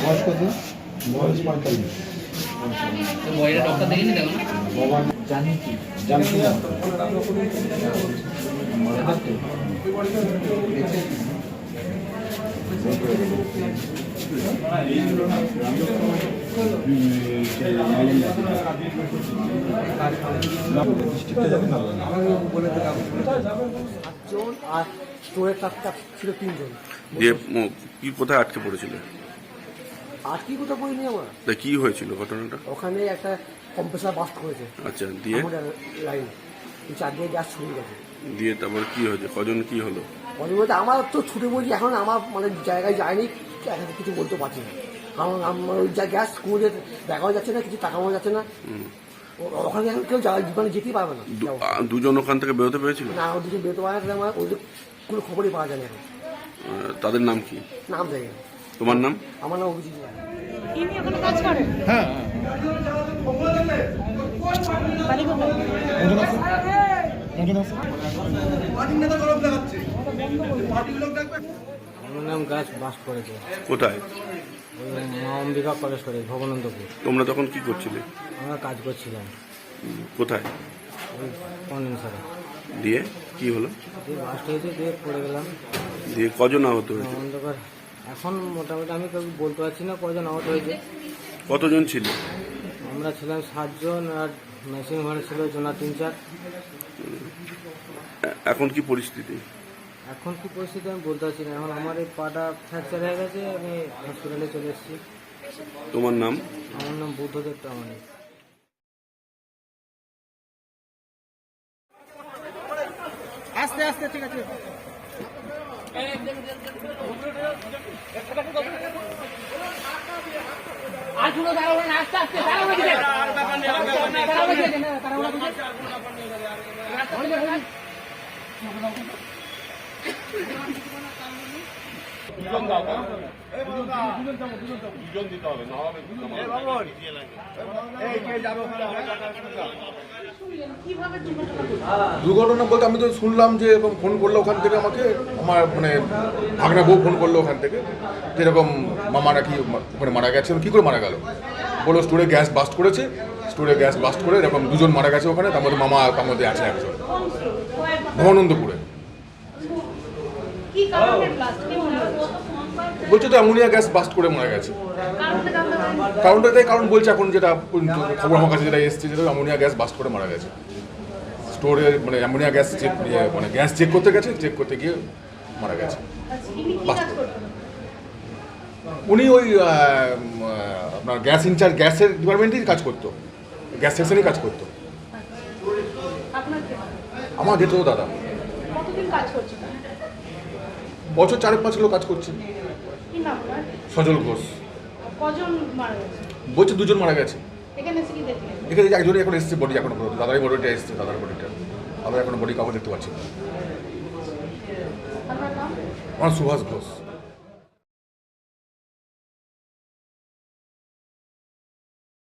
বয়স কত বয়স পঁয়তাল্লিশ বইটা ডক্টর দেখিনি দেখো না জানি কি জানি না জন আর স্টোরের কাজটা ছিল তিনজন দিয়ে কি কোথায় আটকে পড়েছিল? আর কি কোথাও বলিনি আমার তা কি হয়েছিল ঘটনাটা? ওখানে একটা কম্প্রেসার বাস্ট করেছে। আচ্ছা দিয়ে? লাইন চার দিয়ে গ্যাস ছড়িয়ে গেছে। দিয়ে তারপর কি হয়েছে? কজন কি হলো? বলি বলতে আমার তো ছুটে বলছি এখন আমার মানে জায়গায় যায়নি এখন কিছু বলতে পারছি না। কারণ আমার ওই যা গ্যাস স্কুলে দেখাও যাচ্ছে না কিছু টাকাও যাচ্ছে না। ওখানে কেউ যাওয়া মানে যেতেই পারবে না। দুজন ওখান থেকে বেরোতে পেরেছিল? না ওদিকে বেরোতে পারে না আমার ওদের কোনো খবরই পাওয়া যায় না তাদের নাম কি? নাম দেয় না। তোমার নাম? আমার নাম অভিজিৎ হ্যাঁ। কোথায়? আমার নাম গাছ বাস করেছে। কোথায়? ওই মা অম্বিকা কলেজ করে ভবনন্দপুর। তোমরা তখন কি করছিলে? আমরা কাজ করছিলাম। কোথায়? ওই দিয়ে কি হলো? দিয়ে বাসটা হয়েছে দিয়ে পড়ে গেলাম। দিয়ে কজন আহত হয়েছে? অন্ধকার এখন মোটামুটি আমি কাউকে বলতে পারছি না কজন আহত হয়েছে। কতজন ছিল? আমরা ছিলাম সাতজন আর মেশিন ঘরে ছিল জনা তিন চার। এখন কি পরিস্থিতি? এখন কি পরিস্থিতি আমি বলতে পারছি না। এখন আমার এই পাটা ফ্র্যাকচার হয়ে গেছে আমি হসপিটালে চলে এসেছি। তোমার নাম? আমার নাম বুদ্ধদেব টামানি আস্তে আস্তে ঠিক আছে। দুর্ঘটনা বলতে আমি তো শুনলাম যে এরকম ফোন করল ওখান থেকে আমাকে আমার মানে ভাগনা বউ ফোন করল ওখান থেকে যে এরকম মামা নাকি ওখানে মারা গেছে কী করে মারা গেল? বলল স্টোরে গ্যাস বাস্ট করেছে স্টোরে গ্যাস বাস্ট করে এরকম দুজন মারা গেছে ওখানে তার মধ্যে মামা তার মধ্যে আছে একজন। ভবানন্দপুরে। কি কারণে ব্লাস্ট কি হচ্ছে বলছে তো অ্যামোনিয়া গ্যাস বাস্ট করে মারা গেছে। কারণটা তাই কারণ বলছে এখন যেটা খবর আমার কাছে যেটা এসছে যেটা অ্যামোনিয়া গ্যাস বাস্ট করে মারা গেছে। স্টোরে মানে অ্যামোনিয়া গ্যাস চেক মানে গ্যাস চেক করতে গেছে চেক করতে গিয়ে মারা গেছে। আচ্ছা উনি ওই আপনার গ্যাস ইনচার্জ গ্যাসের ডিপার্টমেন্টেই কাজ করতো। গ্যাস সেকশনেই কাজ করতো। আমার যেত দাদা। বছর চারেক পাঁচ লোক কাজ করছে। সজল ঘোষ। বলছে দুজন মারা গেছে। এখানে দেখলেন? এখানে যে একজনই এখন এসছে বডি এখন পর্যন্ত। দাদারই বডিটা এসছে দাদার বডিটা আমরা এখনও বডি কাউকে দেখতে পাচ্ছি না। আমার সুভাষ ঘোষ।